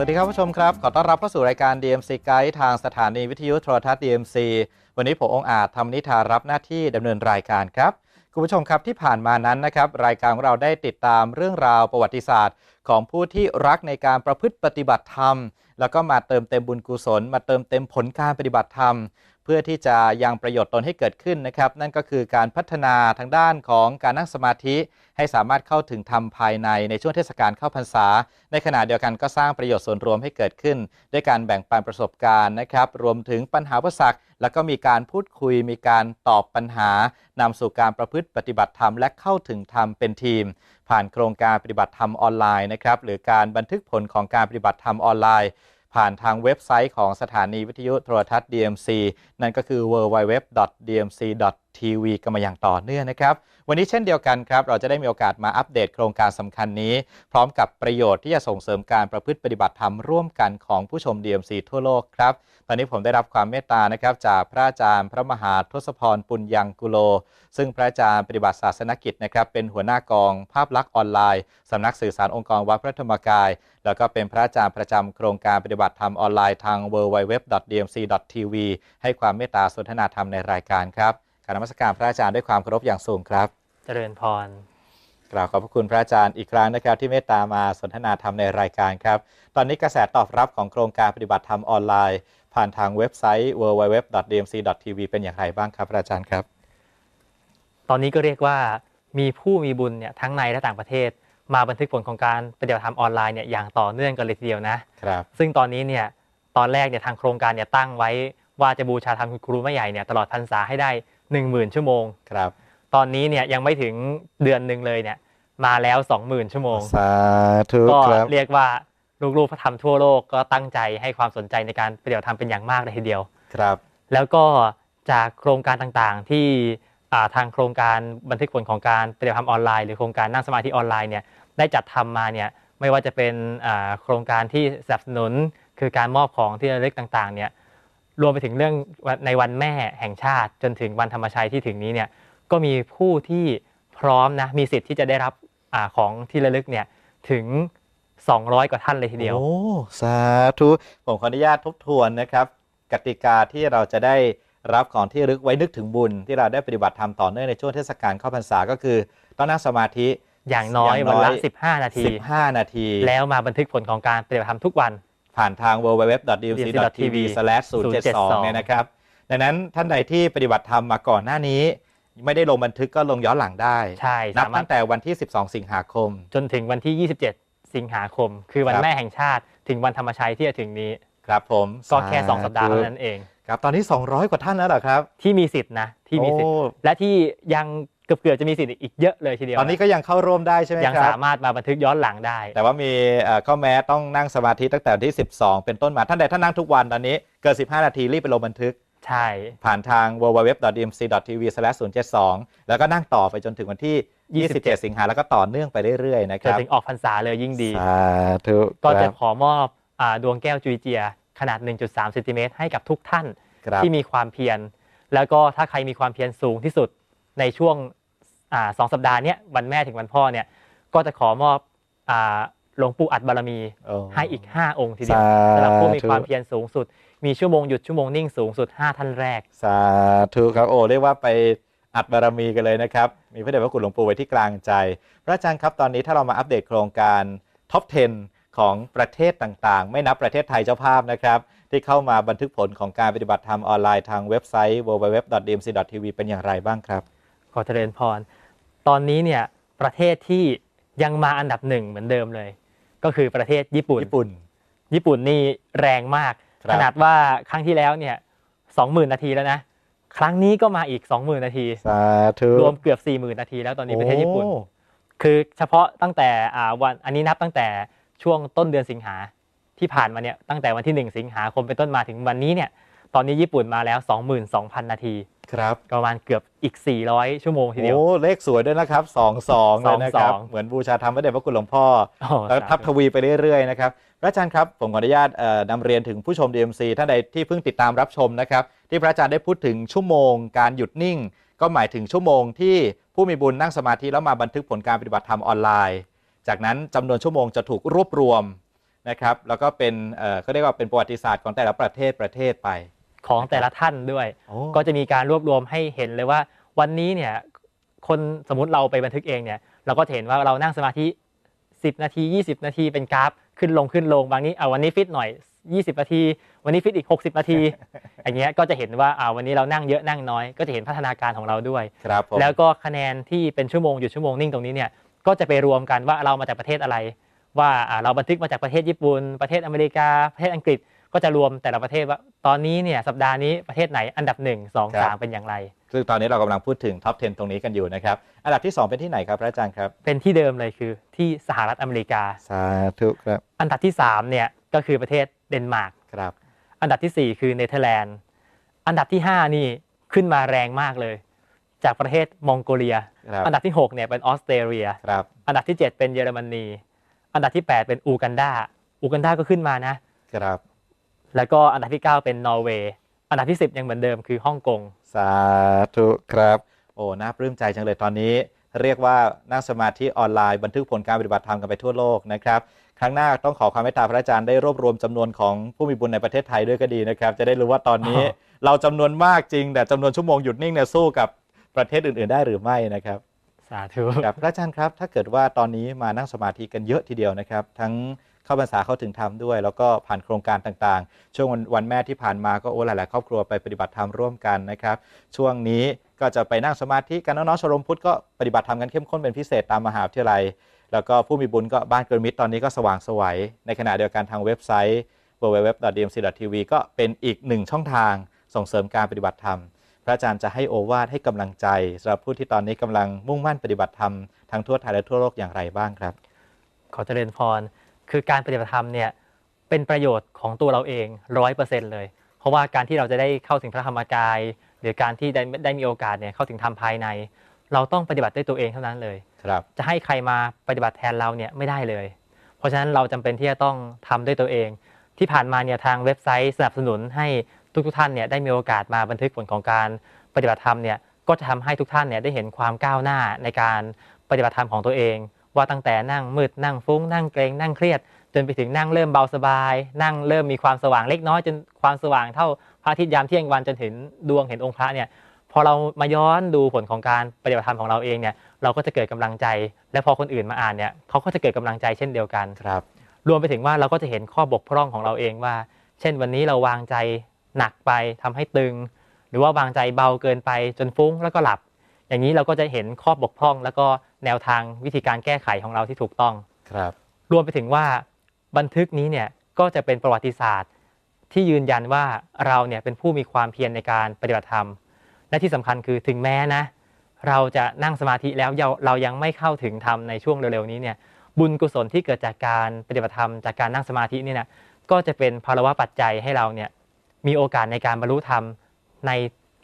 สวัสดีครับผู้ชมครับ ขอต้อนรับเข้าสู่รายการ DMC Guide ทางสถานีวิทยุโทรทัศน์ DMC วันนี้ผมองอาจทำนิทารับหน้าที่ดำเนินรายการครับคุณผู้ชมครับที่ผ่านมานั้นนะครับรายการของเราได้ติดตามเรื่องราวประวัติศาสตร์ ของผู้ที่รักในการประพฤติปฏิบัติธรรม แล้วก็มาเติมเต็มบุญกุศล มาเติมเต็มผลการปฏิบัติธรรม พื่อที่จะยังประโยชน์ตนให้เกิดขึ้นนะครับ นั่นก็คือการพัฒนาทางด้านของการนั่งสมาธิ ให้สามารถเข้าถึงธรรมภายในในช่วงเทศกาลเข้าพรรษา ในขณะเดียวกันก็สร้างประโยชน์ส่วนรวมให้เกิดขึ้น ด้วยการแบ่งปันประสบการณ์นะครับ รวมถึงปัญหาอุปสรรคแล้วก็มีการพูดคุยมีการตอบปัญหานำสู่การประพฤติปฏิบัติธรรมและเข้าถึงธรรมเป็นทีม ผ่านโครงการปฏิบัติธรรมออนไลน์นะครับหรือการบันทึกผลของการปฏิบัติธรรมออนไลน์ ผ่านทางเว็บไซต์ของสถานีวิทยุโทรทัศน์ DMC นั่นก็คือ www.dmc. www.dmc.tv กันมาอย่างต่อเนื่องนะครับ วันนี้เช่นเดียวกันครับ เราจะได้มีโอกาสมาอัปเดตโครงการสำคัญนี้ พร้อมกับประโยชน์ที่จะส่งเสริมการประพฤติปฏิบัติธรรมร่วมกันของผู้ชม DMC ทั่วโลกครับ ตอนนี้ผมได้รับความเมตตานะครับจากพระอาจารย์พระมหาทศพรปุญยังกุโล ซึ่งพระอาจารย์ปฏิบัติศาสนกิจนะครับเป็นหัวหน้ากองภาพลักษณ์ออนไลน์สำนักสื่อสารองค์กรวัดพระธรรมกาย แล้วก็เป็นพระอาจารย์ประจำโครงการปฏิบัติธรรมออนไลน์ทาง www.dmc.tv ให้ความเมตตาสนทนาธรรมในรายการครับ การนมัสการพระอาจารย์ด้วยความเคารพอย่างสูงครับ เจริญพร กล่าวขอบพระคุณพระอาจารย์อีกครั้งนะครับ ที่เมตตามาสนทนาธรรมในรายการครับ ตอนนี้กระแสตอบรับของโครงการปฏิบัติธรรมออนไลน์ ผ่านทางเว็บไซต์ www.dmc.tv เป็นอย่างไรบ้างครับพระอาจารย์ครับ ตอนนี้ก็เรียกว่ามีผู้มีบุญเนี่ยทั้งในและต่างประเทศ มาบันทึกผลของการปฏิบัติธรรมออนไลน์เนี่ยอย่างต่อเนื่องกันเลยทีเดียวนะครับ ซึ่งตอนนี้เนี่ยตอนแรกเนี่ยทางโครงการเนี่ยตั้งไว้ว่าจะบูชาธรรมคุณครูแม่ใหญ่เนี่ยตลอดพรรษาให้ได้ 1 0,000 ชั่วโมง ครับ ตอนนี้เนี่ยยังไม่ถึงเดือนหนึ่งเลยเนี่ย มาแล้ว 20,000 ชั่วโมง สาธุก็ครับ เรียกว่าลูกๆพระธรรมทั่วโลกก็ตั้งใจให้ความสนใจในการปฏิบัติธรรมเป็นอย่างมากเลยทีเดียว ครับ แล้วก็จากโครงการต่างๆที่อ่าทางโครงการบันทึกผลของการปฏิบัติธรรมออนไลน์หรือโครงการนั่งสมาธิออนไลน์เนี่ยได้จัดทำมาเนี่ยไม่ว่าจะเป็นอ่าโครงการที่สนับสนุนคือการมอบของที่ระลึกต่างๆเนี่ย รวมไปถึงเรื่องในวันแม่แห่งชาติ จนถึงวันธรรมชัยที่ถึงนี้เนี่ยก็มีผู้ที่พร้อมนะมีสิทธิ์ที่จะได้รับอาของที่ระลึกเนี่ยถึง 200 กว่าท่านเลยทีเดียว โอ้ สาธุ ผมขออนุญาตทบทวนนะครับ กติกาที่เราจะได้รับของที่ระลึกไว้นึกถึงบุญ ที่เราได้ปฏิบัติธรรมต่อเนื่องในช่วงเทศกาลเข้าพรรษาก็คือ ต้องนั่งสมาธิอย่างน้อยอย่างน้วันอยละ 15 นาที 15 นาที แล้วมาบันทึกผลของการปฏิบัติธรรมทุกวัน ผ่านทาง www.dmc.tv/072 เนี่ยนะครับ ดังนั้นท่านใดที่ปฏิบัติธรรมมาก่อนหน้านี้ ไม่ได้ลงบันทึกก็ลงย้อนหลังได้ใช่นับสามารตั้ถงแต่วันที่ 12 สิงหาคม จนถึงวันที่ 27 สิงหาคม คือวันครับแม่แห่งชาติ ถึงวันธรรมชัยที่จะถึงนี้ครับผมก็แค่2ธุสัปดาห์เท่านั้นเองครับตอนนี้ 200 กว่าท่านแล้วเหรอครับ ที่มีสิทธินะที่มีสิทธิ์โอ้และที่ยัง เกือบเกือบๆจะมีสิทธิ์อีกเยอะเลยทีเดียวตอนนี้ก็ยังเข้าร่วมได้ใช่ไหมยังครับสามารถมาบันทึกย้อนหลังได้ แต่ว่ามีเอ่อข้อแม้ต้องนั่งสมาธิตั้งแต่วันที่ 12 เป็นต้นมาท่านใดท่านนั่งทุกวันตอนนี้เกิน15 นาทีรีบไปลงบันทึกใช่ ผ่านทาง www.dmc.tv/072 แล้วก็นั่งต่อไปจนถึงวันที่ 27 สิงหาแล้วก็ต่อเนื่องไปเรื่อยๆนะคจนรับถึงออกพรรษาเลยยิ่งดีสาธุก็คจะรับขอมอบอาดวงแก้วจุยเจีย ขนาด 1.3เซนติเมตรให้กับทุกท่านครับที่มีความเพียรแล้วก็ถ้าใครมีความเพียรสูงที่สุดในช่วงอ่า สองสัปดาห์เนี้ยวันแม่ถึงวันพ่อเนี่ยก็จะขอมอบอ่าหลวงปู่อัดบารมีโอ้ให้อีก 5 องค์ทีเดียวสาสำหรับผู้มีธุความเพียรสูงสุด มีชั่วโมงหยุดชั่วโมงนิ่งสูงสุด 5 ท่านแรก สาธุครับโอ้เรียกว่าไปอัดบารมีกันเลยนะครับ มีพระเดชพระคุณหลวงปู่ไว้ที่กลางใจ พระอาจารย์ครับตอนนี้ถ้าเรามาอัปเดตโครงการท็อป 10 ของประเทศต่างๆ ไม่นับประเทศไทยเจ้าภาพนะครับที่เข้ามาบันทึกผลของการปฏิบัติธรรมออนไลน์ทางเว็บไซต์ www.dmc.tv เป็นอย่างไรบ้างครับ ขอเจริญพร ตอนนี้เนี่ยประเทศที่ยังมาอันดับหนึ่งเหมือนเดิมเลย ก็คือประเทศญี่ปุ่น ญี่ปุ่น ญี่ปุ่นนี่แรงมาก ครับ ขนาดว่าครั้งที่แล้วเนี่ยสองหมื่นนาทีแล้วนะ ครั้งนี้ก็มาอีก20,000นาที สาธุรวมเกือบ40,000นาทีแล้วตอนนี้ประเทศญี่ปุ่น โอ้คือเฉพาะตั้งแต่อ่าวันอันนี้นับตั้งแต่ช่วงต้นเดือนสิงหาที่ผ่านมาเนี่ยตั้งแต่วันที่ 1 สิงหาคมเป็นต้นมาถึงวันนี้เนี่ย ตอนนี้ญี่ปุ่นมาแล้ว 22,000 นาที ครับประมาณเกือบอีก 400 ชั่วโมงทีเดียว โอ้ เลขสวยด้วยนะครับสองสองเลยนะครับสองสองเหมือนบูชาธรรมพระเดชพระคุณหลวงพ่อโอ้แล้วทับทสาธุวีไปเรื่อยๆนะครับพระอาจารย์ครับ ผมขออนุญาตเอ่อนำเรียนถึงผู้ชม DMC ท่านใดที่เพิ่งติดตามรับชมนะครับ ที่พระอาจารย์ได้พูดถึงชั่วโมงการหยุดนิ่ง ก็หมายถึงชั่วโมงที่ผู้มีบุญนั่งสมาธิแล้วมาบันทึกผลการปฏิบัติธรรมออนไลน์ จากนั้นจำนวนชั่วโมงจะถูกรวบรวมนะครับ แล้วก็เป็นเอ่อเขาเรียกว่าเป็นประวัติศาสตร์ของแต่ละประเทศประเทศไป ของแต่ละท่านด้วย โอ้ก็จะมีการรวบรวมให้เห็นเลยว่า วันนี้เนี่ยคนสมมติเราไปบันทึกเองเนี่ยเราก็จะเห็นว่าเรานั่งสมาธิ 10 นาที 20 นาทีเป็นกราฟขึ้นลงขึ้นลงบางนี้เอาวันนี้ฟิตหน่อย 20 นาที วันนี้ฟิตอีก 60 นาที อย่างเงี้ยก็จะเห็นว่าอ่าวันนี้เรานั่งเยอะนั่งน้อย ก็จะเห็นพัฒนาการของเราด้วย ครับผมแล้วก็คะแนนที่เป็นชั่วโมงหยุดชั่วโมงนิ่งตรงนี้เนี่ยก็จะไปรวมกันว่าเรามาจากประเทศอะไร ว่าอ่าเราบันทึกมาจากประเทศญี่ปุ่น ประเทศอเมริกาประเทศอังกฤษ ก็จะรวมแต่ละประเทศว่าตอนนี้เนี่ยสัปดาห์นี้ประเทศไหนอันดับ 1 2 3 เป็นอย่างไร ซึ่งตอนนี้เรากำลังพูดถึงท็อป 10 ตรงนี้กันอยู่นะครับ อันดับที่ 2 เป็นที่ไหนครับพระอาจารย์ครับ เป็นที่เดิมเลยคือที่สหรัฐอเมริกา สาธุครับ อันดับที่3เนี่ยก็คือประเทศเดนมาร์กครับ อันดับทีสี่4 คือเนเธอร์แลนด์ อันดับที่ 5 นี่ขึ้นมาแรงมากเลย จากประเทศมองโกเลียครับอันดับที่6เนี่ยเป็นออสเตรเลียครับอันดับที่ 7 เป็นเยอรมนี อันดับที่ 8 เป็นอูกันดา อูกันดาก็ขึ้นมานะครับ แล้วก็อันดับที่ 9 เป็นนอร์เวย์ อันดับที่ 10 ยังเหมือนเดิมคือฮ่องกง สาธุครับ โอ้ น่าปลื้มใจจังเลยตอนนี้ เรียกว่านั่งสมาธิออนไลน์บันทึกผลการปฏิบัติธรรมกันไปทั่วโลกนะครับ ครั้งหน้าต้องขอความเมตตาพระอาจารย์ได้รวบรวมจำนวนของผู้มีบุญในประเทศไทยด้วยก็ดีนะครับ จะได้รู้ว่าตอนนี้อ๋อเราจำนวนมากจริง แต่จำนวนชั่วโมงหยุดนิ่งเนี่ยสู้กับประเทศอื่น ๆ ได้หรือไม่นะครับ สาธุ ครับพระอาจารย์ครับ ถ้าเกิดว่าตอนนี้มานั่งสมาธิกันเยอะทีเดียวนะครับ ทั้ง เข้าพรรษาเข้าถึงธรรมด้วย แล้วก็ผ่านโครงการต่างๆ ช่วงวันวันแม่ที่ผ่านมาก็โอ้หลายๆครอบครัวไปปฏิบัติธรรมร่วมกันนะครับ ช่วงนี้ก็จะไปนั่งสมาธิกันน้องๆชมรมพุทธก็ปฏิบัติธรรมกันเข้มข้นเป็นพิเศษตามมหาวิทยาลัย แล้วก็ผู้มีบุญก็บ้านเกินมิตรตอนนี้ก็สว่างไสวัยในขณะเดียวกันทางเว็บไซต์ www.dmc.tv ก็เป็นอีกหนึ่งช่องทางส่งเสริมการปฏิบัติธรรมพระอาจารย์จะให้โอวาทให้กำลังใจสำหรับผู้ที่ตอนนี้กำลังมุ่งมั่นปฏิบัติธรรมทั้งทั่วไทยและทั่วโลกอย่างไรบ้างครับ ขอเจริญพร คือการปฏิบัติธรรมเนี่ยเป็นประโยชน์ของตัวเราเองร้อยเปอร์เซ็นต์เลย เพราะว่าการที่เราจะได้เข้าถึงพระธรรมกาย หรือการที่ได้ได้มีโอกาสเนี่ยเข้าถึงธรรมภายใน เราต้องปฏิบัติด้วยตัวเองเท่านั้นเลยครับจะให้ใครมาปฏิบัติแทนเราเนี่ยไม่ได้เลย เพราะฉะนั้นเราจำเป็นที่จะต้องทำด้วยตัวเอง ที่ผ่านมาเนี่ยทางเว็บไซต์สนับสนุนให้ทุกๆท่านเนี่ยได้มีโอกาสมาบันทึกผลของการปฏิบัติธรรมเนี่ยก็จะทำให้ทุกท่านเนี่ยได้เห็นความก้าวหน้าในการปฏิบัติธรรมของตัวเอง ว่าตั้งแต่นั่งมืดนั่งฟุ้งนั่งเกรงนั่งเครียด จนไปถึงนั่งเริ่มเบาสบาย นั่งเริ่มมีความสว่างเล็กน้อยจนความสว่างเท่าพระอาทิตย์ยามเที่ยงวันจนถึงดวงเห็นองค์พระเนี่ยพอเรามาย้อนดูผลของการปฏิบัติธรรมของเราเองเนี่ยเราก็จะเกิดกำลังใจ และพอคนอื่นมาอ่านเนี่ยเขาก็จะเกิดกำลังใจเช่นเดียวกันครับ รวมไปถึงว่าเราก็จะเห็นข้อบกพร่องของเราเองว่า เช่นวันนี้เราวางใจหนักไปทำให้ตึง หรือว่าวางใจเบาเกินไปจนฟุ้งแล้วก็หลับ อย่างนี้เราก็จะเห็นข้อบกพร่อง แล้วก็แนวทางวิธีการแก้ไขของเราที่ถูกต้องครับ รวมไปถึงว่าบันทึกนี้เนี่ยก็จะเป็นประวัติศาสตร์ ที่ยืนยันว่าเราเนี่ยเป็นผู้มีความเพียรในการปฏิบัติธรรม และที่สำคัญคือถึงแม้นะ เราจะนั่งสมาธิแล้วเราเรายังไม่เข้าถึงธรรมในช่วงเร็วๆนี้เนี่ยบุญกุศลที่เกิดจากการปฏิบัติธรรมจากการนั่งสมาธินี่นะก็จะเป็นภาวะปัจจัยให้เราเนี่ยมีโอกาสในการบรรลุธรรมใน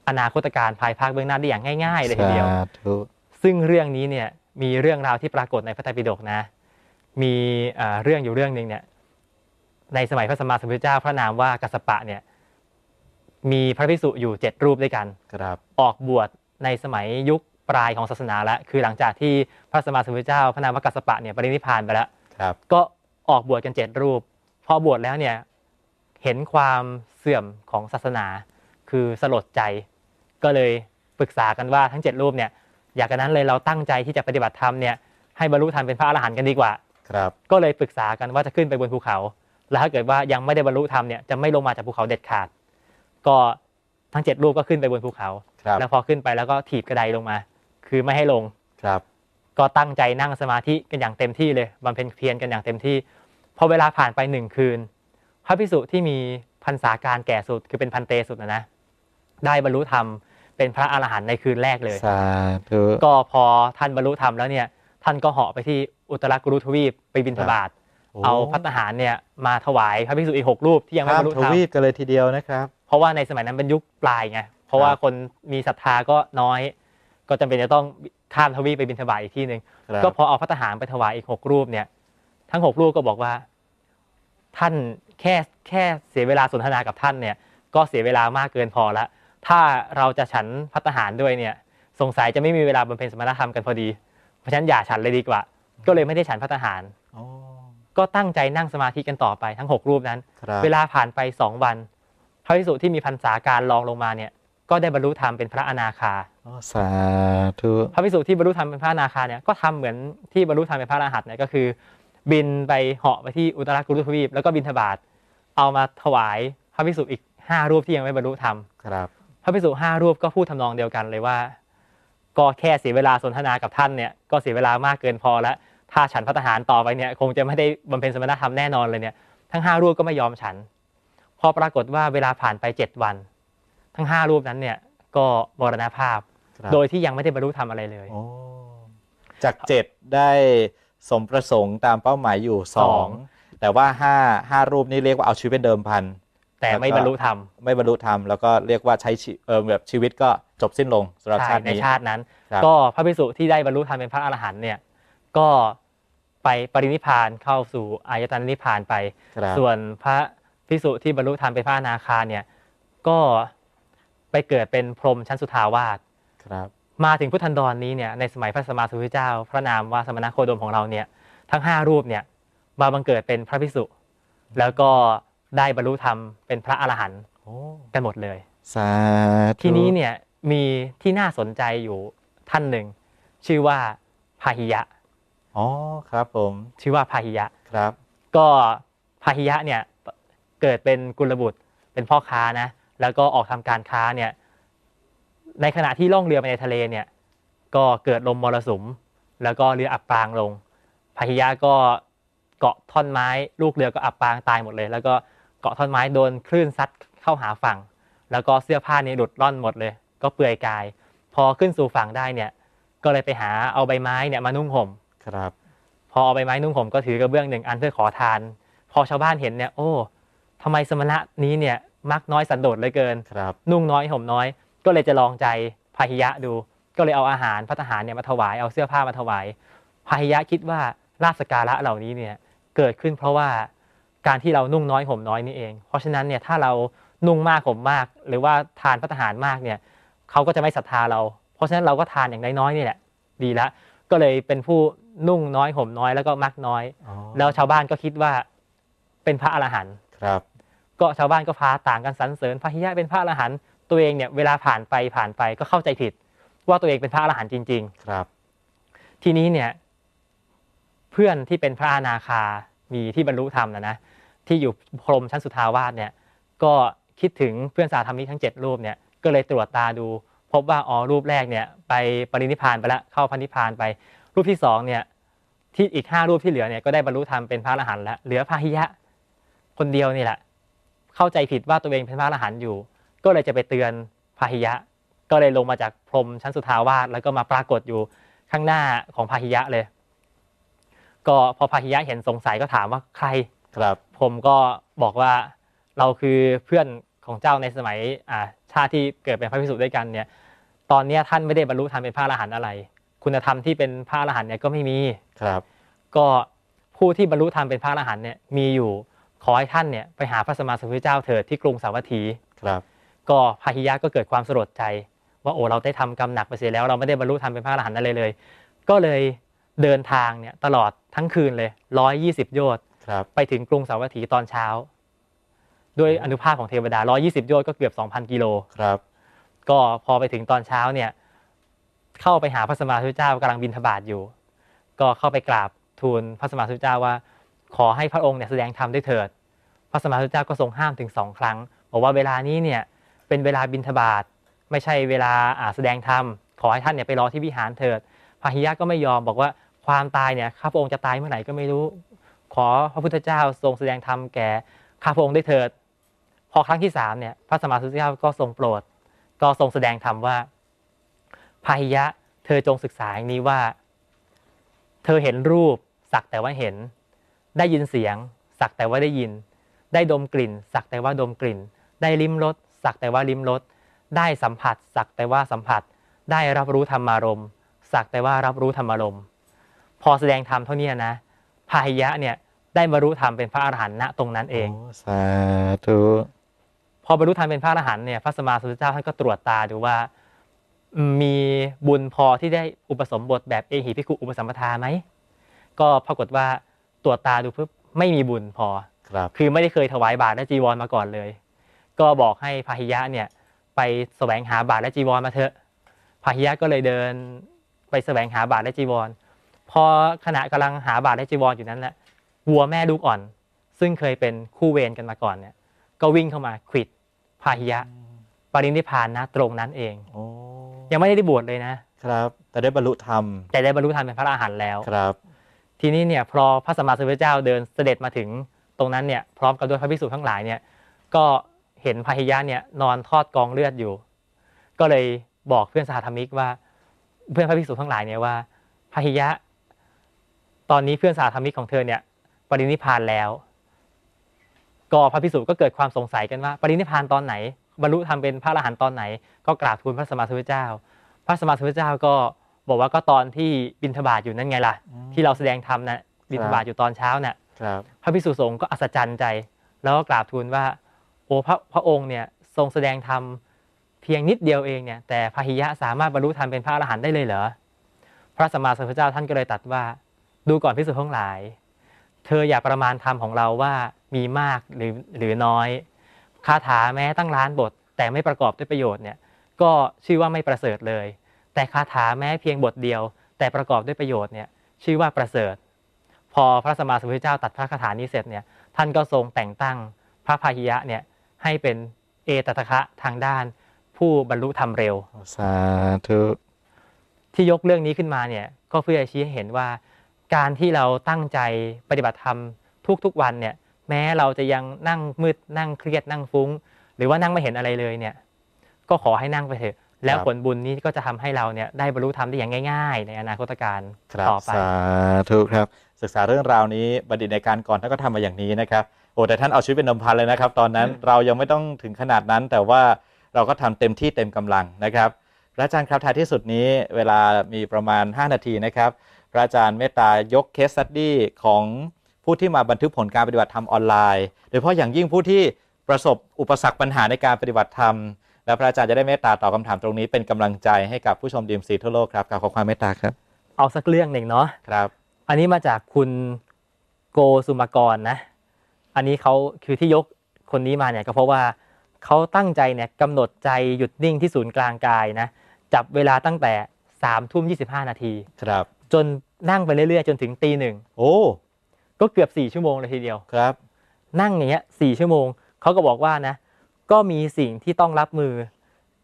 อนาคตการภายภาคเบื้องหน้าได้อย่างง่ายๆเลยทีเดียวสาธุซึ่งเรื่องนี้เนี่ยมีเรื่องราวที่ปรากฏในพระไตรปิฎกนะ มีเอ่อเรื่องอยู่เรื่องหนึ่งเนี่ยในสมัยพระสัมมาสัมพุทธเจ้าพระนามว่ากัสสปะเนี่ยมีพระภิกษุอยู่เจ็ดรูปด้วยกันครับออกบวชในสมัยยุคปลายของศาสนาแล้วคือหลังจากที่พระสัมมาสัมพุทธเจ้า พระนามว่ากัสสปะเนี่ยปรินิพพานไปแล้วครับก็ออกบวชกันเจ็ดรูปพอบวชแล้วเนี่ยเห็นความเสื่อมของศาสนา คือสลดใจ ก็เลยปรึกษากันว่าทั้งเจ็ดรูปเนี่ยอยากกันนั้นเลยเราตั้งใจที่จะปฏิบัติธรรมเนี่ยให้บรรลุธรรมเป็นพระอรหันต์กันดีกว่า ครับ ก็เลยปรึกษากันว่าจะขึ้นไปบนภูเขา แล้วถ้าเกิดว่ายังไม่ได้บรรลุธรรมเนี่ยจะไม่ลงมาจากภูเขาเด็ดขาด ก็ทั้งเจ็ดรูปก็ขึ้นไปบนภูเขา ครับแล้วพอขึ้นไปแล้วก็ถีบกระไดลงมา คือไม่ให้ลง ครับ ก็ตั้งใจนั่งสมาธิกันอย่างเต็มที่เลยบำเพ็ญเพียรกันอย่างเต็มที่ พอเวลาผ่านไปหนึ่งคืน พระพิสุที่มีพรรษาการแก่สุดคือเป็นพันเตสุดนะนะ ได้บรรลุธรรม เป็นพระอรหันต์ในคืนแรกเลยสาธุก็พอท่านบรรลุธรรมแล้วเนี่ยท่านก็เหาะไปที่อุตรกุรุทวีปไปบิณฑบาตโเอาพัตตาหารเนี่ยมาถวายพระภิกษุอีกหกรูปที่ยังไม่ข้าบมรรลุทธรรมวีปกันเลยทีเดียวนะครับ เพราะว่าในสมัยนั้นเป็นยุคปลายไงเพราะว่าคนมีศรัทธาก็น้อย ก็จำเป็นจะต้องข้ามทวีปไปบิณฑบาตอีกที่หนึ่งครับก็พอเอาพัตตาหารไปถวายอีกหกรูปเนี่ย ทั้งหกรูปก็บอกว่า ท่านแค่แค่เสียเวลาสนทนากับท่านเนี่ย ก็เสียเวลามากเกินพอละ ถ้าเราจะฉันพัตตาหารด้วยเนี่ยสงสัยจะไม่มีเวลาบำเพ็ญสมณธรรมกันพอดี เพราะฉะนั้นอย่าฉันเลยดีกว่า ก็เลยไม่ได้ฉันพัตตาหารโอ้ก็ตั้งใจนั่งสมาธิกันต่อไปทั้ง 6 รูปนั้นครับเวลาผ่านไป 2 วันพระภิกษุที่มีพรรษาการรองลงมาเนี่ยก็ได้บรรลุธรรมเป็นพระอนาคาอ๋อสาธุพระภิกษุที่บรรลุธรรมเป็นพระอนาคาเนี่ยก็ทำเหมือนที่บรรลุธรรมเป็นพระอรหันต์เนี่ยก็คือ บินไปเหาะไปที่อุตรากุรุทวีปแล้วก็บินทบาทเอามาถวายพระภิกษุอีก 5 รูปที่ยังไม่บรรลุธรรมครับ พระภิกษุห้ารูปก็พูดทำนองเดียวกันเลยว่า ก็แค่เสียเวลาสนทนากับท่านเนี่ยก็เสียเวลามากเกินพอแล้วถ้าฉันพัฒหารต่อไปเนี่ยคงจะไม่ได้บำเพ็ญสมณธรรมแน่นอนเลยเนี่ยทั้งห้ารูปก็ไม่ยอมฉัน พอปรากฏว่าเวลาผ่านไปเจ็ดวัน ทั้งห้ารูปนั้นเนี่ยก็มรณภาพครับโดยที่ยังไม่ได้บรรลุธรรมอะไรเลยโอ้จากเจ็ดได้สมประสงค์ตามเป้าหมายอยู่สสอองงแต่ว่าห้าห้ารูปนี้เรียกว่าเอาชีวิตเป็นเดิมพัน แต่ไม่บรรลุธรรมไม่บรรลุธรรมแล้วก็เรียกว่าใช้ชีเออแบบชีวิตก็จบสิ้นลงสำหรับใช่ชาติในนี้ชาตินั้นครับก็พระภิกษุที่ได้บรรลุธรรมเป็นพระอรหันต์เนี่ยก็ไปปรินิพพานเข้าสู่อายตนะนิพพานไปครับส่วนพระภิกษุที่บรรลุธรรมเป็นพระอนาคาเนี่ยก็ไปเกิดเป็นพรหมชั้นสุทาวาสครับมาถึงพุทธันดรนี้เนี่ยในสมัยพระสมมาสัมพุทธเจ้า พระนามว่าสมณโคดมของเราเนี่ยทั้ง 5 รูปเนี่ยมาบังเกิดเป็นพระภิกษุ แล้วก็ ได้บรรลุธรรมเป็นพระอรหันต์โอ้กันหมดเลยสาธุทีนี้เนี่ยมีที่น่าสนใจอยู่ท่านหนึ่ง ชื่อว่าพาหิยะอ๋อครับผมชื่อว่าพาหิยะครับ ก็พาหิยะเนี่ยเกิดเป็นกุลบุตรเป็นพ่อค้านะ แล้วก็ออกทำการค้าเนี่ย ในขณะที่ล่องเรือไปในทะเลเนี่ย ก็เกิดลมมรสุม แล้วก็เรืออับปางลงพาหิยะก็เกาะท่อนไม้ ลูกเรือก็อับปางตายหมดเลย แล้วก็ เกาะท่อนไม้โดนคลื่นซัดเข้าหาฝั่ง แล้วก็เสื้อผ้านี่หลุดร่อนหมดเลย ก็เปลือยกาย พอขึ้นสู่ฝั่งได้เนี่ย ก็เลยไปหาเอาใบไม้เนี่ยมานุ่งห่มครับ พอเอาใบไม้นุ่งห่มก็ถือกระเบื้องหนึ่งอันเพื่อขอทาน พอชาวบ้านเห็นเนี่ย โอ้ทำไมสมณะนี้เนี่ยมักน้อยสันโดษเหลือเกินครับนุ่งน้อยห่มน้อย ก็เลยจะลองใจพาหิยะดู ก็เลยเอาอาหารพัตหารเนี่ยมาถวาย เอาเสื้อผ้ามาถวายพาหิยะคิดว่าลาภสการะเหล่านี้เนี่ยเกิดขึ้นเพราะว่า การที่เรานุ่งน้อยห่มน้อยนี่เอง เพราะฉะนั้นเนี่ยถ้าเรานุ่งมากห่มมาก หรือว่าทานพัตหารมากเนี่ยเขาก็จะไม่ศรัทธาเรา เพราะฉะนั้นเราก็ทานอย่างน้อยๆนี่แหละดีละก็เลยเป็นผู้นุ่งน้อยห่มน้อยแล้วก็มักน้อยอ๋อแล้วชาวบ้านก็คิดว่าเป็นพระอรหันต์ครับ ก็ชาวบ้านก็พาต่างกันสรรเสริญพระหิยะเป็นพระอรหันต์ตัวเองเนี่ยเวลาผ่านไปผ่านไปก็เข้าใจผิด ว่าตัวเองเป็นพระอรหันต์จริงครับๆทีนี้เนี่ยเพื่อนที่เป็นพระอนาคามีที่บรรลุธรรมนะนะ ที่อยู่พรมชั้นสุทาวาสเนี่ยก็คิดถึงเพื่อนสาธรรมิกทั้ง 7 รูปเนี่ยก็เลยตรวจตาดู พบว่าอ๋อรูปแรกเนี่ยไปปรินิพพานไปแล้วเข้าพันิพานไป รูปที่สองเนี่ยที่อีกห้ารูปที่เหลือเนี่ยก็ได้บรรลุธรรมเป็นพระอรหันต์แล้วเหลือพาหิยะคนเดียวนี่แหละเข้าใจผิดว่าตัวเองเป็นพระอรหันต์อยู่ ก็เลยจะไปเตือนพาหิยะ ก็เลยลงมาจากพรมชั้นสุทาวาสแล้วก็มาปรากฏอยู่ข้างหน้าของพาหิยะเลย ก็พอพาหิยะเห็นสงสัยก็ถามว่าใคร ครับผมก็บอกว่าเราคือเพื่อนของเจ้าในสมัยอ่าชาติที่เกิดเป็นพระพิสุด้วยกันเนี่ยตอนเนี้ยท่านไม่ได้บรรลุธรรมเป็นพระอรหันต์อะไร คุณธรรมที่เป็นพระอรหันต์เนี่ยก็ไม่มี ครับ ก็ผู้ที่บรรลุธรรมเป็นพระอรหันต์เนี่ยมีอยู่ขอให้ท่านเนี่ยไปหาพระสมมาสัมพุทธเจ้าเถิดที่กรุงสาวัตถี ครับ ก็พาหิยะก็เกิดความสลดใจ ว่าโอ้เราได้ทำกรรมหนักไปเสียแล้วเราไม่ได้บรรลุธรรมเป็นพระอรหันต์อะไรเลย ก็เลยเดินทางเนี่ยตลอดทั้งคืนเลยร้อยยี่สิบโยชน์ ครับไปถึงกรุงสาวัตถีตอนเช้า ด้วยอนุภาพของเทวดา 120 โยชน์ก็เกือบ 2,000 กิโลครับ ก็พอไปถึงตอนเช้าเนี่ย เข้าไปหาพระสมมาสัมพุทธเจ้ากำลังบินทบาทอยู่ ก็เข้าไปกราบทูลพระสมมาสัมพุทธเจ้าว่า ขอให้พระองค์เนี่ยแสดงธรรมด้วยเถิด พระสมมาสัมพุทธเจ้าก็ทรงห้ามถึงสองครั้งบอกว่าเวลานี้เนี่ยเป็นเวลาบินทบาทไม่ใช่เวลาอ่าแสดงธรรมขอให้ท่านเนี่ยไปรอที่วิหารเถิดพาหิยะก็ไม่ยอมบอกว่าความตายเนี่ยข้าพระองค์จะตายเมื่อไหร่ก็ไม่รู้ ขอพระพุทธเจ้าทรงแสดงธรรมแก่ข้าพระองค์ได้เถิด พอครั้งที่สามเนี่ยพระสมมาสุทธเจ้าก็ทรงโปรด ก็ทรงแสดงธรรมว่าพาหิยะเธอจงศึกษาอย่างนี้ว่า เธอเห็นรูปสักแต่ว่าเห็น ได้ยินเสียง สักแต่ว่าได้ยิน ได้ดมกลิ่น สักแต่ว่าดมกลิ่น ได้ลิ้มรสสักแต่ว่าลิ้มรสได้สัมผัส สักแต่ว่าสัมผัส ได้รับรู้ธรรมารมณ์สักแต่ว่ารับรู้ธรรมารมณ์พอแสดงธรรมเท่านี้นะาหิยะเนี่ยได้บรรลุธรรมเป็นพระอรหันต์ณตรงนั้นเองโสาธุ พอบรรลุธรรมเป็นพระอรหันต์เนี่ยพระสมมาสัมพุทธเจ้าท่านก็ตรวจตาดูว่าอืมมีบุญพอที่ได้อุปสมบทแบบเอหิภิกขุอุปสัมปทาไหมก็ปรากฏว่าตรวจตาดูปุ๊บไม่มีบุญพอครับคือไม่ได้เคยถวายบาตรและจีวรมาก่อนเลย ก็บอกให้พาหิยะเนี่ยไปแสวงหาบาตรและจีวรมาเถอะพาหิยะก็เลยเดินไปแสวงหาบาตรและจีวร พอขณะกำลังหาบาตรและจีวรอยู่นั้นแหละวัวแม่ลูกอ่อน ซึ่งเคยเป็นคู่เวรกันมาก่อนเนี่ยก็วิ่งเข้ามาขวิดพาหิยะ ปรินิพพานนะตรงนั้นเองโอ้ยังไม่ได้บวชเลยนะครับ แต่ได้บรรลุธรรมแต่ได้บรรลุธรรมเป็นพระอรหันต์แล้วครับ ทีนี้เนี่ยพอพระสัมมาสัมพุทธเจ้าเดินเสด็จมาถึงตรงนั้นเนี่ยพร้อมกับด้วยพระภิกษุทั้งหลายเนี่ยก็เห็นพาหิยะเนี่ยนอนทอดกองเลือดอยู่ ก็เลยบอกเพื่อนสหธรรมิกว่าเพื่อนพระภิกษุทั้งหลายเนี่ยว่าพาหิยะ ตอนนี้เพื่อนสหธรรมิกของเธอเนี่ยปรินิพพานแล้ว ก็พระภิกษุก็เกิดความสงสัยกันว่า ปรินิพพานตอนไหน บรรลุธรรมเป็นพระอรหันต์ตอนไหน ก็กราบทูลพระสัมมาสัมพุทธเจ้า พระสัมมาสัมพุทธเจ้าก็บอกว่าก็ตอนที่บิณฑบาตอยู่นั่นไงล่ะ ที่เราแสดงธรรมนะบิณฑบาตอยู่ตอนเช้าน่ะครับพระภิกษุสงฆ์ก็อัศจรรย์ใจ แล้วก็กราบทูลว่า โอ้พระพระองค์เนี่ยทรงแสดงธรรมเพียงนิดเดียวเองเนี่ยแต่พาหิยะสามารถบรรลุธรรมเป็นพระอรหันต์ได้เลยเหรอพระสัมมาสัมพุทธเจ้าท่านก็เลยตรัสว่า ดูก่อนภิกษุทั้งหลาย เธออย่าประมาณธรรมของเราว่ามีมากหรือหรือน้อยคาถาแม้ตั้งล้านบท แต่ไม่ประกอบด้วยประโยชน์เนี่ยก็ชื่อว่าไม่ประเสริฐเลย แต่คาถาแม้เพียงบทเดียว แต่ประกอบด้วยประโยชน์เนี่ยชื่อว่าประเสริฐ พอพระสัมมาสัมพุทธเจ้าตรัดพระคาถานี้เสร็จเนี่ยท่านก็ทรงแต่งตั้งพระพาหิยะเนี่ยให้เป็นเอตตะคะทางด้านผู้บรรลุธรรมเร็ว สาธุ ที่ยกเรื่องนี้ขึ้นมาเนี่ยก็เพื่อชี้ให้เห็นว่า การที่เราตั้งใจปฏิบัติธรรมทุกๆวันเนี่ยแม้เราจะยังนั่งมืดนั่งเครียดนั่งฟุ้ง หรือว่านั่งไม่เห็นอะไรเลยเนี่ยก็ขอให้นั่งไปเถอะ แล้วผลบุญนี้ก็จะทำให้เราเนี่ยได้บรรลุธรรมได้อย่างง่าย ๆ ในอนาคตการครับต่อไปสาธุครับ ศึกษาเรื่องราวนี้บัณฑิตในการก่อนท่านก็ทำมาอย่างนี้นะครับโอ้แต่ท่านเอาชีวิตเป็นเดิมพันเลยนะครับ ตอนนั้นเรายังไม่ต้องถึงขนาดนั้น แต่ว่าเราก็ทำเต็มที่เต็มกำลังนะครับพระอาจารย์ครับท้ายที่สุดนี้เวลามีประมาณ 5 นาทีนะครับ พระอาจารย์เมตตายกเคส s ั u ดี้ของผู้ที่มาบันทึกผลการปฏิบัติธรรมออนไลน์ โดยเฉพาะอย่างยิ่งผู้ที่ประสบอุปสรรคปัญหาในการปฏิบัติธรรม และพระอาจารย์จะได้เมตตาตอบคำถามตรงนี้เป็นกำลังใจให้กับผู้ชมดีมซีทั่วโลกครับกราบขอความเมตตาครับ เอาสักเรื่องหนึ่งเนาะครับ อันนี้มาจากคุณโกสุมากรนะ อันนี้เขาคือที่ยกคนนี้มาเนี่ยก็เพราะว่าเขาตั้งใจเนี่ยกำหนดใจหยุดนิ่งที่ศูนย์กลางกายนะจับเวลาตั้งแต่3ามทุ่มยีนาทีครับ จนนั่งไปเรื่อยๆ จนถึงตีหนึ่งโอ้ก็เกือบ4ชั่วโมงเลยทีเดียวครับ นั่งอย่างเงี้ยสี่ชั่วโมงเขาก็บอกว่านะ ก็มีสิ่งที่ต้องรับมือ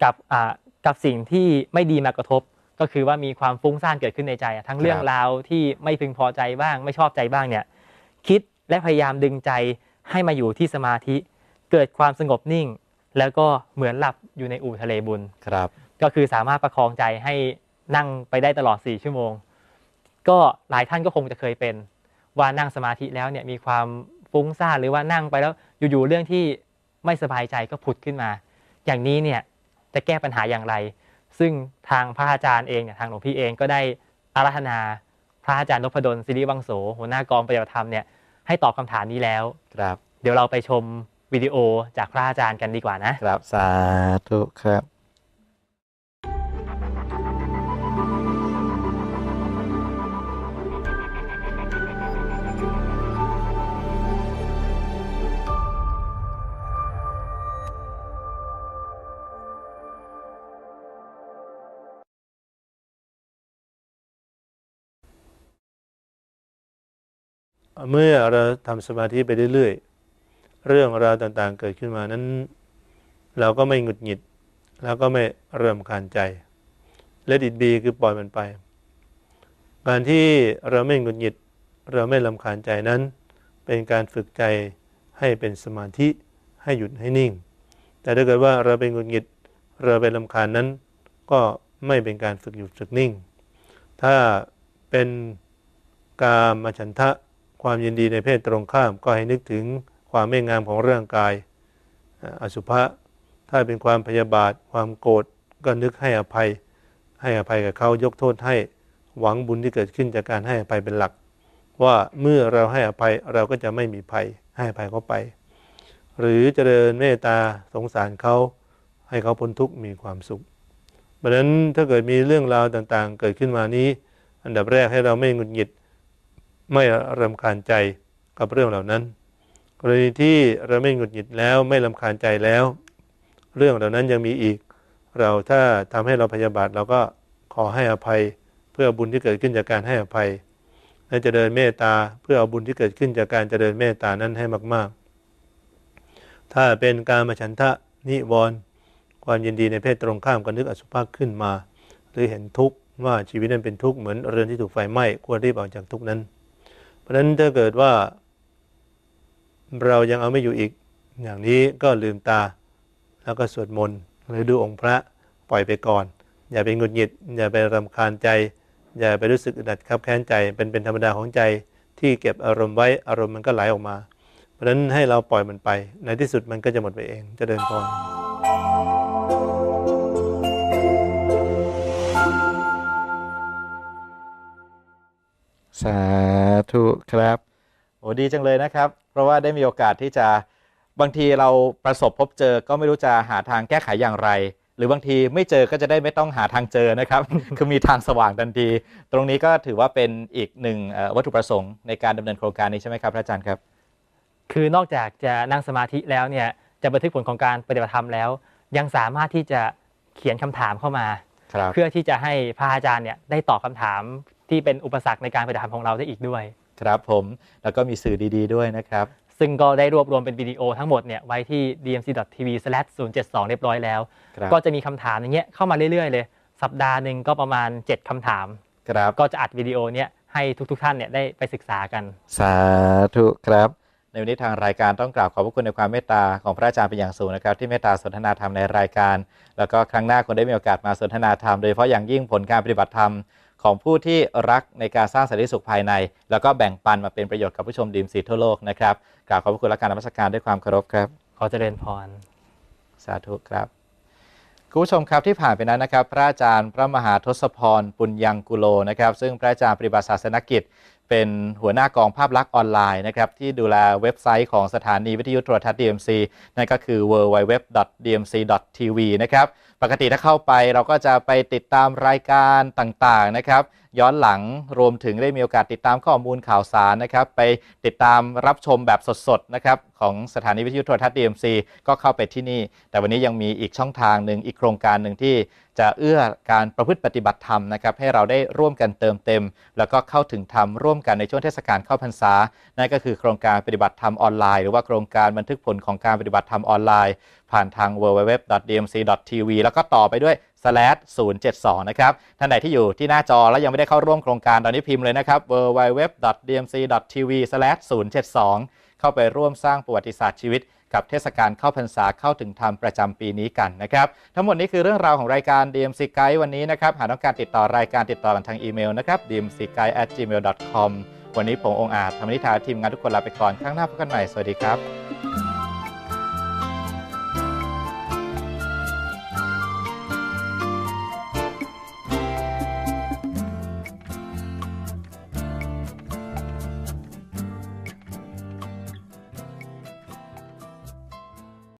กับอ่ากับสิ่งที่ไม่ดีมากระทบ ก็คือว่ามีความฟุ้งซ่านเกิดขึ้นในใจอะทั้งเรื่องครับราวที่ไม่พึงพอใจบ้าง ไม่ชอบใจบ้างเนี่ย คิดและพยายามดึงใจให้มาอยู่ที่สมาธิ เกิดความสงบนิ่ง แล้วก็เหมือนหลับอยู่ในอู่ทะเลบุญครับ ก็คือสามารถประคองใจให้นั่งไปได้ตลอด 4 ชั่วโมง ก็หลายท่านก็คงจะเคยเป็นว่านั่งสมาธิแล้วเนี่ยมีความฟุ้งซ่านหรือว่านั่งไปแล้วอยู่ๆเรื่องที่ไม่สบายใจก็ผุดขึ้นมา อย่างนี้เนี่ยจะแก้ปัญหาอย่างไร ซึ่งทางพระอาจารย์เองเนี่ยทางหลวงพี่เองก็ได้อาราธนาพระอาจารย์นพดลศิริวังโสหัวหน้ากองปฏิบัติธรรมเนี่ยให้ตอบคำถามนี้แล้วครับ เดี๋ยวเราไปชมวิดีโอจากพระอาจารย์กันดีกว่านะครับสาธุครับ เมื่อเราทำสมาธิไปเรื่อยๆ เรื่องราวต่างๆเกิดขึ้นมานั้น เราก็ไม่หงุดหงิด แล้วก็ไม่เริ่มคานใจ และดิดบีคือปล่อยมันไป การที่เราไม่หงุดหงิด เราไม่ลำคาญใจนั้น เป็นการฝึกใจให้เป็นสมาธิให้หยุดให้นิ่ง แต่ถ้าเกิดว่าเราไปหงุดหงิด เราไปลำคาญนั้น ก็ไม่เป็นการฝึกหยุดฝึกนิ่ง ถ้าเป็นกามฉันทะ ความยินดีในเพศตรงข้ามก็ให้นึกถึงความไม่งามของร่างกาย อสุภะถ้าเป็นความพยาบาท ความโกรธก็นึกให้อภัย ให้อภัยกับเขายกโทษให้หวังบุญที่เกิดขึ้นจากการให้อภัยเป็นหลัก ว่าเมื่อเราให้อภัยเราก็จะไม่มีภัยให้อภัยเขาไป หรือเจริญเมตตาสงสารเขาให้เขาพ้นทุกข์มีความสุขเพราะฉะนั้นถ้าเกิดมีเรื่องราวต่างๆ เกิดขึ้นมานี้ อันดับแรกให้เราไม่หงุดหงิด ไม่รำคาญใจกับเรื่องเหล่านั้น กรณีที่เราไม่หงุดหงิดแล้วไม่ลำคาญใจแล้ว เรื่องเหล่านั้นยังมีอีก เราถ้าทำให้เราพยาบาทเราก็ขอให้อภัยเพื่อบุญที่เกิดขึ้นจากการให้อภัยและจะเดินเมตตาเพื่อเอาบุญที่เกิดขึ้นจากการเจริญเมตตานั้นให้มาก ๆ ถ้าเป็นการมาฉันทะนิวรณ์ความยินดีในเพศตรงข้ามก็นึกอสุภะขึ้นมา หรือเห็นทุกข์ว่าชีวิตนั้นเป็นทุกข์เหมือนเรือนที่ถูกไฟไหม้ควรรีบออกจากทุกข์นั้น ราะฉะนั้นถ้าเกิดว่า เรายังเอาไม่อยู่อีก อย่างนี้ก็ลืมตา แล้วก็สวดมนต์หรือดูองค์พระปล่อยไปก่อน อย่าไปหงุดหงิด อย่าไปรำคาญใจ อย่าไปรู้สึกอึดอัดคับแค้นใจเป็นเป็นธรรมดาของใจที่เก็บอารมณ์ไว้อารมณ์มันก็ไหลออกมา เพราะฉะนั้นให้เราปล่อยมันไป ในที่สุดมันก็จะหมดไปเองจะเดินพร สาธุครับโอ้ดีจังเลยนะครับ เพราะว่าได้มีโอกาสที่จะบางทีเราประสบพบเจอก็ไม่รู้จะหาทางแก้ไขอย่างไร หรือบางทีไม่เจอก็จะได้ไม่ต้องหาทางเจอนะครับ คือมีทางสว่างทันที ตรงนี้ก็ถือว่าเป็นอีกหนึ่งเอ่อวัตถุประสงค์ในการดำเนินโครงการนี้ใช่ไหมครับพระอาจารย์ครับ คือนอกจากจะนั่งสมาธิแล้วเนี่ยจะบันทึกผลของการปฏิบัติธรรมแล้ว ยังสามารถที่จะเขียนคำถามเข้ามาครับเพื่อที่จะให้พระอาจารย์เนี่ยได้ตอบคำถาม ที่เป็นอุปสรรคในการปฏิบัติธรรมของเราได้อีกด้วย ครับผมแล้วก็มีสื่อดีๆด้วยนะครับ ซึ่งก็ได้รวบรวมเป็นวิดีโอทั้งหมดเนี่ยไว้ที่ dmc.tv/072 เรียบร้อยแล้ว ครับ ก็จะมีคำถามอย่างเงี้ยเข้ามาเรื่อยๆเลย สัปดาห์หนึ่งก็ประมาณ 7คำถาม ครับ ก็จะอัดวิดีโอเนี้ยให้ทุกๆท่านเนี่ยได้ไปศึกษากัน สาธุครับ ในวันนี้ทางรายการต้องกราบขอบพระคุณในความเมตตาของพระอาจารย์เป็นอย่างสูงนะครับ ที่เมตตาสนทนาธรรมในรายการ แล้วก็ครั้งหน้าคนได้มีโอกาสมาสนทนาธรรมโดยเฉพาะอย่างยิ่งผลการปฏิบัติธรรม ของผู้ที่รักในการสร้างสันติสุขภายใน แล้วก็แบ่งปันมาเป็นประโยชน์กับผู้ชมดีมสีทั่วโลกนะครับกราบขอบพระคุณและการนมัสการด้วยความเคารพครับ ขอเจริญพร สาธุครับคุณผู้ชมครับที่ผ่านไปนั้นนะครับ พระอาจารย์พระมหาทศพรปุญญังกุโลนะครับ ซึ่งพระอาจารย์ปฏิบัติศาสนกิจ เป็นหัวหน้ากองภาพลักษณ์ออนไลน์นะครับ ที่ดูแลเว็บไซต์ของสถานีวิทยุโทรทัศน์ DMC นั่นก็คือ www.dmc.tv นะครับ ปกติถ้าเข้าไปเราก็จะไปติดตามรายการต่างๆนะครับ ย้อนหลังรวมถึงได้มีโอกาสติดตามข้อมูลข่าวสารนะครับ ไปติดตามรับชมแบบสดๆนะครับของสถานีวิทยุโทรทัศน์ DMC ก็เข้าไปที่นี่ แต่วันนี้ยังมีอีกช่องทางหนึ่งอีกโครงการหนึ่งที่จะเอื้อการประพฤติปฏิบัติธรรมนะครับให้เราได้ร่วมกันเติมเต็ม แล้วก็เข้าถึงธรรมร่วมกันในช่วงเทศกาลเข้าพรรษา นั่นก็คือโครงการปฏิบัติธรรมออนไลน์หรือว่าโครงการบันทึกผลของการปฏิบัติธรรมออนไลน์ ผ่านทาง www.dmc.tv แล้วก็ต่อไปด้วย 072 นะครับ ท่านไหนที่อยู่ที่หน้าจอแล้วยังไม่ได้เข้าร่วมโครงการตอนนี้พิมพ์เลยนะครับ www.dmc.tv/072 เข้าไปร่วมสร้างประวัติศาสตร์ชีวิตกับเทศกาลเข้าพรรษาเข้าถึงธรรมประจำปีนี้กันนะครับ ทั้งหมดนี้คือเรื่องราวของรายการ DMC Guide วันนี้นะครับ หากต้องการติดต่อรายการติดต่อกันทางอีเมลนะครับ dmcguide@gmail.com วันนี้ผมองอาจธรรมนิธาทีมงานทุกคนลาไปก่อน ข้างหน้าพบกันใหม่ สวัสดีครับ